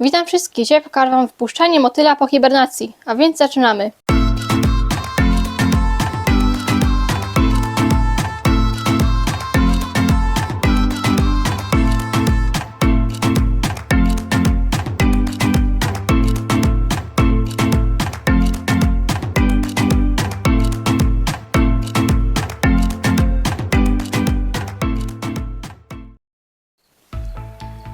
Witam wszystkich. Dzisiaj pokażę Wam wypuszczanie motyla po hibernacji, a więc zaczynamy.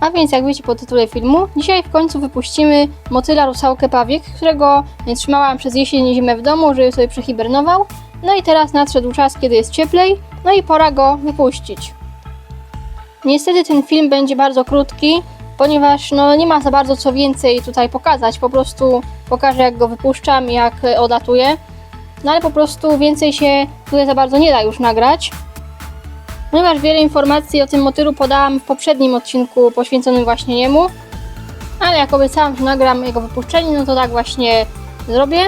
A więc jak wiecie po tytule filmu, dzisiaj w końcu wypuścimy motyla rusałkę pawiek, którego trzymałam przez jesień i zimę w domu, żeby sobie przehibernował. No i teraz nadszedł czas, kiedy jest cieplej, no i pora go wypuścić. Niestety ten film będzie bardzo krótki, ponieważ no, nie ma za bardzo co więcej tutaj pokazać. Po prostu pokażę jak go wypuszczam jak odlatuję. No ale po prostu więcej się tutaj za bardzo nie da już nagrać. Ponieważ wiele informacji o tym motylu podałam w poprzednim odcinku poświęconym właśnie niemu, ale jak obiecałam, że nagram jego wypuszczenie, no to tak właśnie zrobię.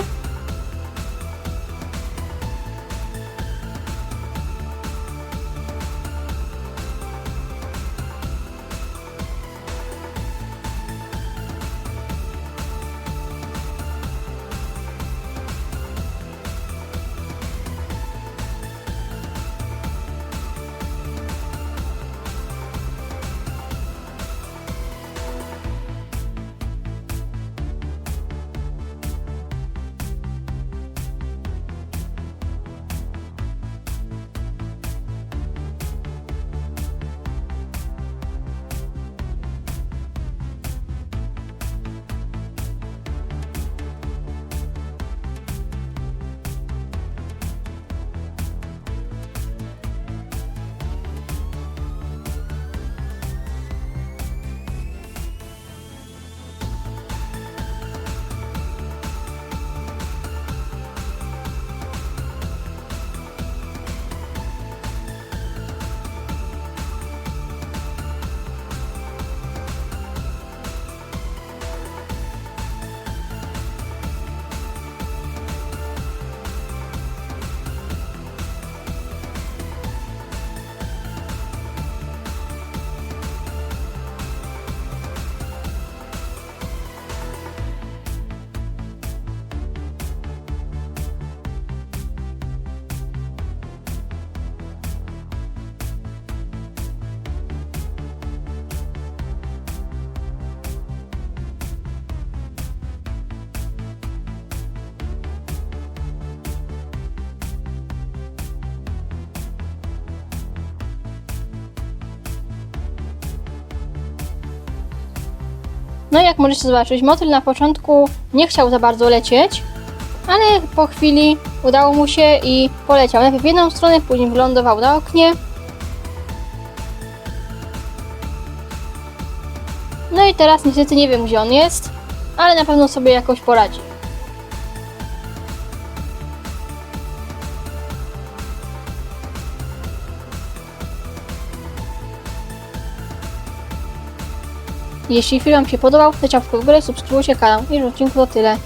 No jak możecie zobaczyć, motyl na początku nie chciał za bardzo lecieć, ale po chwili udało mu się i poleciał. Najpierw w jedną stronę, później wylądował na oknie. No i teraz niestety nie wiem gdzie on jest, ale na pewno sobie jakoś poradzi. Jeśli film Wam się podobał, to ciapkę w górę, subskrybujcie kanał i w odcinku to tyle.